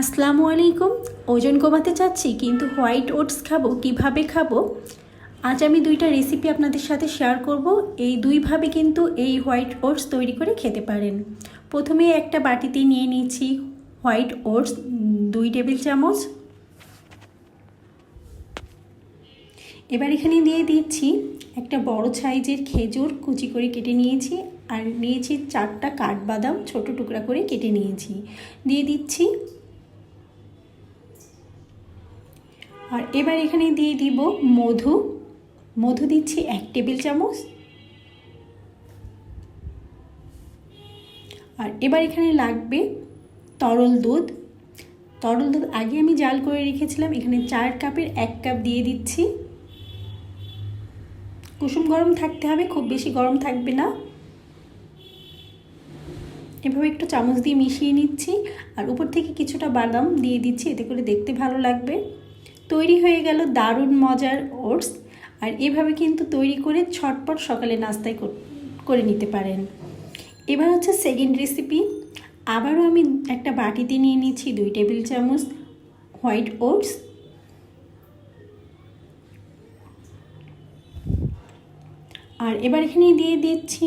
আসসালামু আলাইকুম। ওজন কমাতে চাচ্ছি, কিন্তু হোয়াইট ওটস খাব, কীভাবে খাব? আজ আমি দুইটা রেসিপি আপনাদের সাথে শেয়ার করব। এই দুইভাবে কিন্তু এই হোয়াইট ওটস তৈরি করে খেতে পারেন। প্রথমে একটা বাটিতে নিয়ে নিচ্ছি হোয়াইট ওটস, দুই টেবিল চামচ। এবার এখানে দিয়ে দিচ্ছি একটা বড় সাইজের খেজুর, কুচি করে কেটে নিয়েছি। আর নিয়েছি চারটা কাঠবাদাম, ছোট টুকরা করে কেটে নিয়েছি। দিয়ে দিচ্ছি আর এবার এখানে দিয়ে দিব মধু। মধু দিচ্ছি এক টেবিল চামচ। আর এবার এখানে লাগবে তরল দুধ। তরল দুধ আগে আমি জাল করে রেখেছিলাম, এখানে চার কাপের এক কাপ দিয়ে দিচ্ছি। কুসুম গরম থাকতে হবে, খুব বেশি গরম থাকবে না। এভাবে একটু চামচ দিয়ে মিশিয়ে নিচ্ছি। আর উপর থেকে কিছুটা বাদাম দিয়ে দিচ্ছি, এতে করে দেখতে ভালো লাগবে। তৈরি হয়ে গেল দারুণ মজার ওটস। আর এভাবে কিন্তু তৈরি করে ছটপট সকালে নাস্তায় করে নিতে পারেন। এবার হচ্ছে সেকেন্ড রেসিপি আবারও আমি একটা বাটিতে নিয়ে নিচ্ছি দুই টেবিল চামচ হোয়াইট ওটস। আর এবার এখানে দিয়ে দিচ্ছি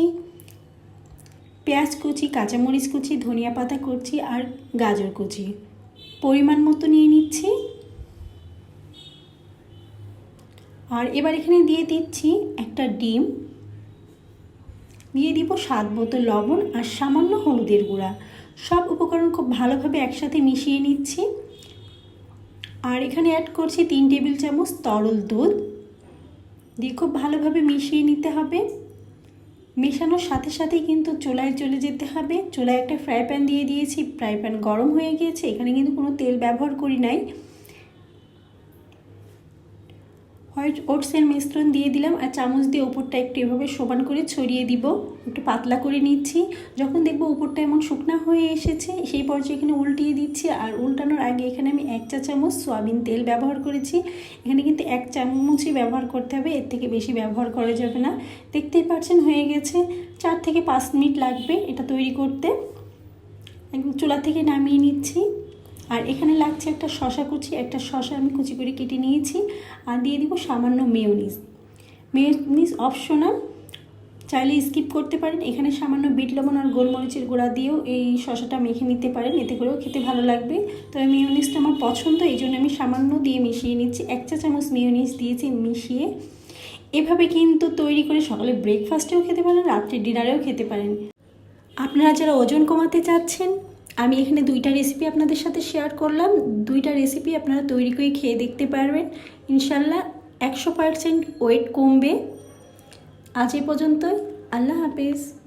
পেঁয়াজ কুচি, কাঁচামরিচ কুচি, ধনিয়া পাতা কুচি আর গাজর কুচি। পরিমাণ মতো নিয়ে নিচ্ছি। আর এবার এখানে দিয়ে দিচ্ছি একটা ডিম। দিয়ে দিব স্বাদ মতো লবণ আর সামান্য হলুদের গুঁড়া। সব উপকরণ খুব ভালোভাবে একসাথে মিশিয়ে নিচ্ছি। আর এখানে অ্যাড করছি তিন টেবিল চামচ তরল দুধ। দিয়ে খুব ভালোভাবে মিশিয়ে নিতে হবে। মেশানোর সাথে সাথে কিন্তু চুলায় চলে যেতে হবে। চুলায় একটা ফ্রাই প্যান দিয়ে দিয়েছি। ফ্রাই প্যান গরম হয়ে গিয়েছে। এখানে কিন্তু কোনো তেল ব্যবহার করি নাই। হোয়াইট ওটসের মিশ্রণ দিয়ে দিলাম আর চামচ দিয়ে উপরটা একটু এভাবে সমান করে ছড়িয়ে দিব। একটু পাতলা করে নিচ্ছি। যখন দেখব উপরটা এমন শুকনা হয়ে এসেছে, সেই পর্যায়ে এখানে উল্টিয়ে দিচ্ছি। আর উল্টানোর আগে এখানে আমি এক চা চামচ সয়াবিন তেল ব্যবহার করেছি। এখানে কিন্তু এক চামচই ব্যবহার করতে হবে, এর থেকে বেশি ব্যবহার করা যাবে না। দেখতেই পাচ্ছেন হয়ে গেছে। চার থেকে পাঁচ মিনিট লাগবে এটা তৈরি করতে। একদম চুলা থেকে নামিয়ে নিচ্ছি। আর এখানে লাগছে একটা শশা কুচি, একটা শশা আমি কুচি করে কেটে নিয়েছি আর দিয়ে দিব সামান্য মেয়নিজ। মেয়নিজ অপশনাল চাইলে স্কিপ করতে পারেন। এখানে সামান্য বিট লবণ আর গোলমরিচের গুঁড়া দিয়েও এই শশাটা মেখে নিতে পারেন, এতে করেও খেতে ভালো লাগবে। তবে মেয়নিজটা আমার পছন্দ, এই জন্য আমি সামান্য দিয়ে মিশিয়ে নিচ্ছি। এক চা চামচ মেয়নিজ দিয়েছি মিশিয়ে। এভাবে কিন্তু তৈরি করে সকালে ব্রেকফাস্টেও খেতে পারেন, রাত্রে ডিনারেও খেতে পারেন। আপনারা যারা ওজন কমাতে চাচ্ছেন আমি এখানে দুইটা রেসিপি আপনাদের সাথে শেয়ার করলাম। দুইটা রেসিপি আপনারা তৈরি করে খেয়ে দেখতে পারবেন। ইনশাল্লাহ একশো পারসেন্ট ওয়েট কমবে। আজ এ পর্যন্তই। আল্লাহ হাফেজ।